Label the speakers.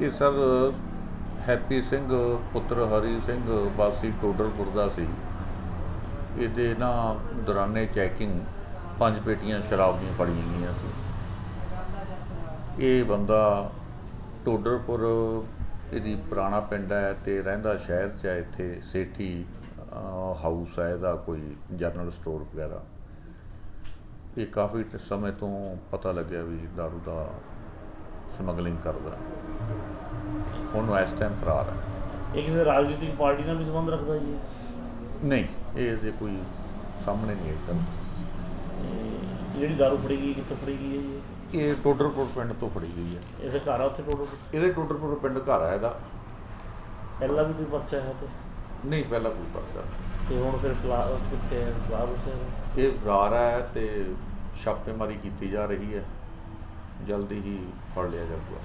Speaker 1: ਇਹ sir, happy Singh, ਪੁੱਤਰ ਹਰੀ ਸਿੰਘ ਵਾਸੀ ਟੋਡਰਪੁਰ ਦਾ ਸੀ। ਇਹਦੇ ਨਾ ਦੌਰਾਨੇ ਚੈਕਿੰਗ ਪੰਜ ਪੇਟੀਆਂ ਸ਼ਰਾਬ ਦੀਆਂ ਫੜੀਆਂ ਗਈਆਂ ਸੀ। ਇਹ ਬੰਦਾ ਟੋਡਰਪੁਰ ਇਹਦੀ ਪੁਰਾਣਾ ਪਿੰਡ ਹੈ ਤੇ ਰਹਿੰਦਾ ਸ਼ਹਿਰ 'ਚ ਹੈ ਇੱਥੇ, ਸੇਠੀ ਹਾਊਸ ਹੈ ਇਹਦਾ, ਕੋਈ ਜਨਰਲ ਸਟੋਰ ਵਗੈਰਾ। ਇਹ ਕਾਫੀ ਸਮੇਂ ਤੋਂ ਪਤਾ ਲੱਗਿਆ ਵੀ ਦਾਰੂ ਦਾ ਸਮਗਲਿੰਗ ਕਰਦਾ। ਹੁਣ ਉਹ ਇਸ ਟਾਈਮ ਫਰਾਰ ਹੈ
Speaker 2: ਇਹ ਕਿਸੇ ਰਾਜਨੀਤਿਕ ਪਾਰਟੀ ਨਾਲ ਵੀ ਸੰਬੰਧ ਰੱਖਦਾ ਜੀ?
Speaker 1: ਨਹੀਂ ਇਹ ਜੇ ਕੋਈ ਸਾਹਮਣੇ ਨਹੀਂ ਆਈ ਗੱਲ।
Speaker 2: ਜਿਹੜੀ ਦਾਰੂ ਫੜੀ ਗਈ ਕਿੱਥੋਂ ਫੜੀ ਗਈ ਹੈ ਜੀ?
Speaker 1: ਇਹ ਟੋਡਰਪੁਰ ਪਿੰਡ ਤੋਂ ਫੜੀ ਗਈ ਹੈ।
Speaker 2: ਇਹਦੇ ਘਰ ਆ ਉੱਥੇ ਟੋਟਲ
Speaker 1: ਇਹਦੇ ਟੋਡਰਪੁਰ ਪਿੰਡ ਘਰ ਹੈ ਇਹਦਾ।
Speaker 2: ਪਹਿਲਾਂ ਵੀ ਕੋਈ ਪਰਚਾ ਹੈ ਤੇ
Speaker 1: ਨਹੀਂ ਪਹਿਲਾਂ ਕੋਈ ਪਰਚਾ
Speaker 2: ਤੇ ਹੁਣ ਫਿਰ ਫਲਾ ਕਿੱਥੇ ਹੈ ਫਲਾਰ ਉਸੇ
Speaker 1: ਇਹ ਫਰਾਰ ਹੈ ਤੇ ਛਾਪੇਮਾਰੀ ਕੀਤੀ ਜਾ ਰਹੀ ਹੈ। ਜਲਦੀ ਹੀ ਫੜ ਲਿਆ ਜਾਊਗਾ।